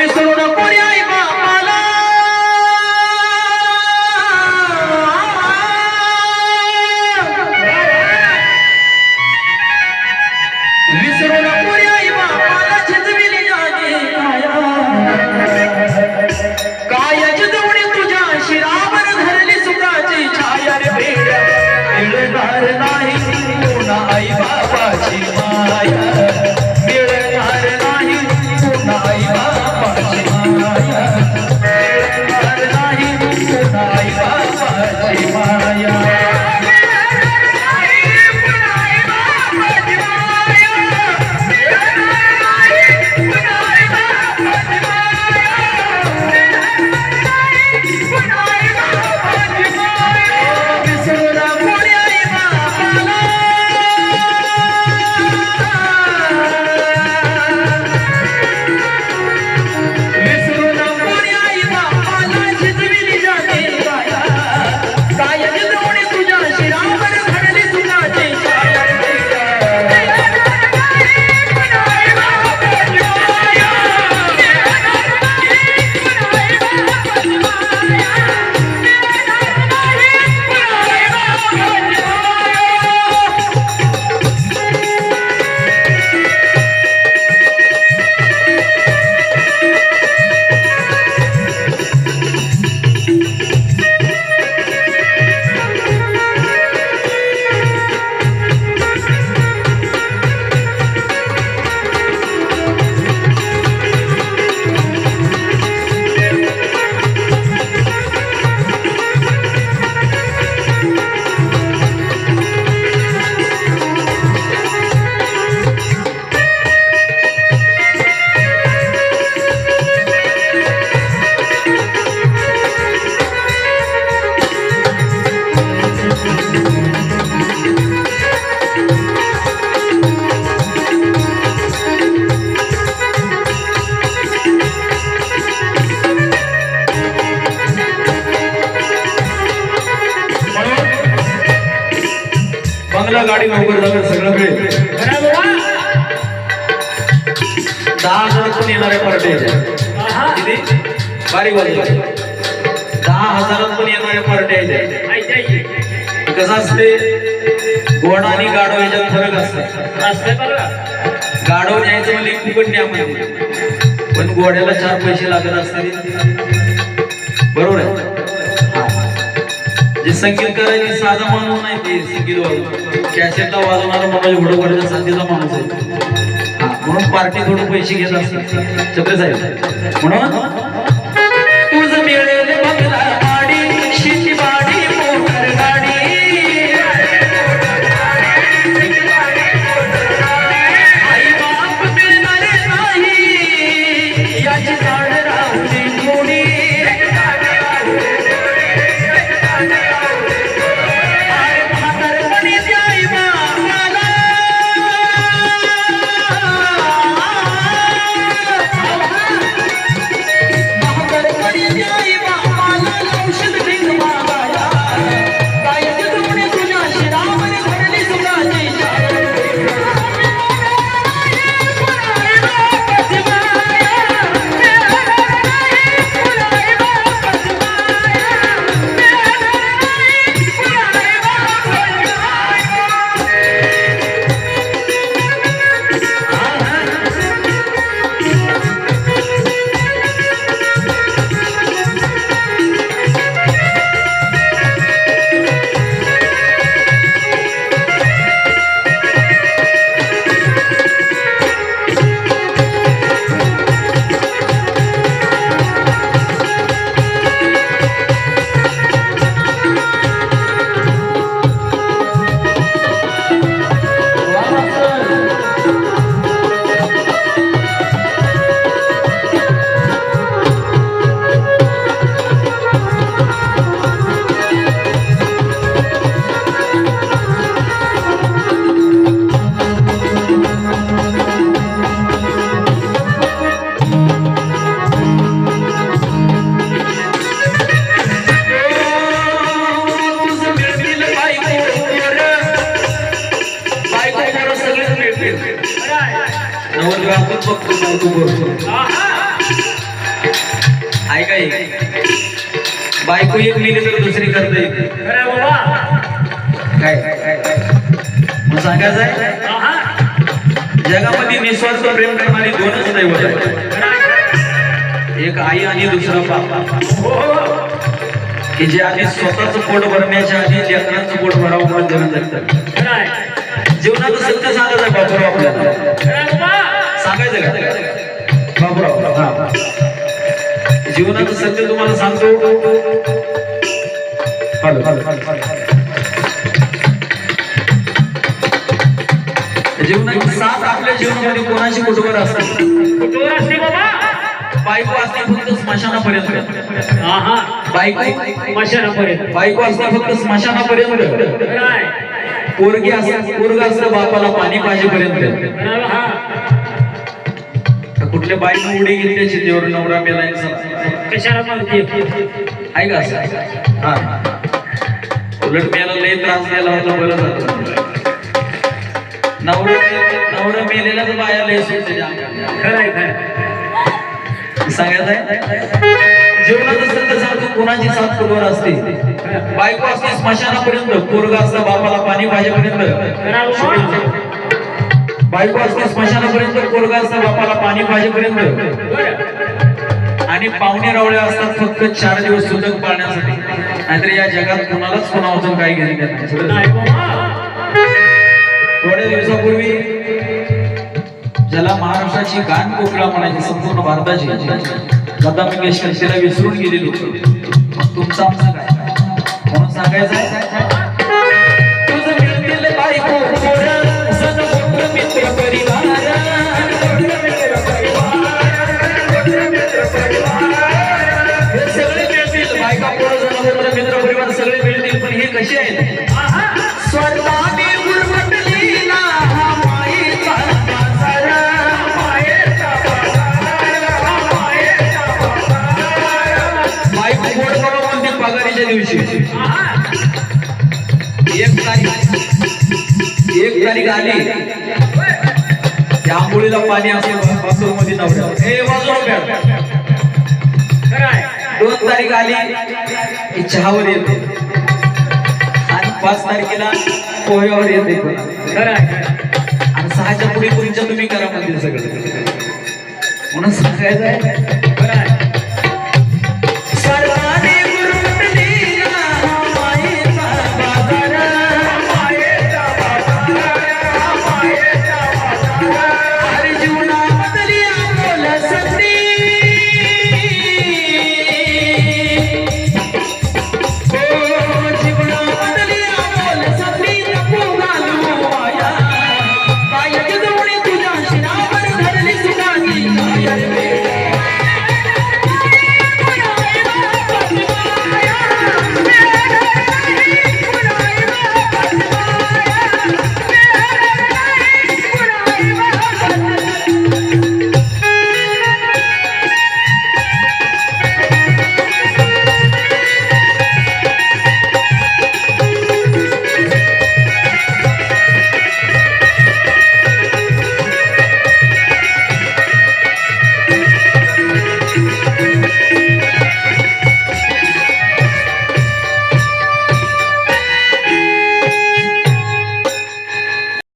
I don't know. गाडी नोकर झालं सगळं मिळेल दहा हजार पण येणार आहे पर डे बारीक वाजले दहा हजारात पण येणार आहे पर डे कसं असते? गोड आणि गाडो याच्यात फरक असतात. गाडो न्यायचं म्हणजे फुकट न्यामध्ये पण गोड्याला चार पैसे लागत असतात. संगीत करायचे साधा माणूस नाही ते संगीत वाजव कॅसेटला वाजवणारा मनोज घोडकरच्या तिचा माणूस आहे. म्हणून पार्टी थोडं पैसे घेत असतात. चक्र साहेब. म्हणून ऐका. बायको एक मिली तर दुसरी करता काय मग सांगायचं आहे. जगामध्ये निस्वार्थ प्रेम करणारी दोनच दैवत खरं आहे. एक आई आणि दुसरं बाप हो. की जे आधी स्वतःच पोट भरण्याच्या आधी लेकरांचं पोट भरावं म्हणून जगतात आहे. जीवनाचं सत्य सांगायचं बापूराव आपल्याला सांगायचं का बापूराव हा. जीवनाचं सत्य तुम्हाला सांगतो. जीवनाची साथ आपल्या जीवनामध्ये कोणाची कुठवर असते कुठवर असते बाबा? बायको असते फक्त स्मशानापर्यंत. आहा. बायको मशानापर्यंत बायको असते फक्त स्मशानापर्यंत. पोरगी असते पोरगा असतं बापाला पाणी पाहिजेपर्यंत. हा. तर कुठल्या बाईनं उडी घेतली शेतीवर नवरा मेलाय कशाला मागते आहे का असं हा उलट मेला लय त्रास द्यायला होता बरं झालं नवरा नवरा मेलेलाच बाया लय सुटते खरं खरं सांगायचं आहे जीवनाचं सत्य सांगतो कोणाची साथ कुठवर असते बायको असते स्मशानापर्यंत पोरगा असतं बापाला पाणी पाहिजेपर्यंत बायको असते स्मशानापर्यंत पोरगा असतं बापाला पाणी पाहिजेपर्यंत. आणि पाहुणे रावळे असतात फक्त चार दिवस सुतक पाळण्यासाठी. नाहीतर या जगात कोणालाच कोणावरून काही घेणे थोड्या दिवसापूर्वी ज्याला महाराष्ट्राची गान कोकिळा म्हणायची संपूर्ण भारताची लता मंगेशकर तिला विसरून गेली लोक मग तुमचं म्हणून सांगायचं कसे आहेत गोड म्हणते पगारीच्या दिवशी. एक तारीख एक तारीख आली. त्या आंघोळीला पाणी असेल बाथरूममध्ये हे. दोन तारीख आली. की चहावर येते पाच तारखेला पोह्यावर येते खरं आहे, आणि सहाच्या पुढे तुमच्या तुम्ही करा म्हणतील सगळं. म्हणून सांगायचं आहे.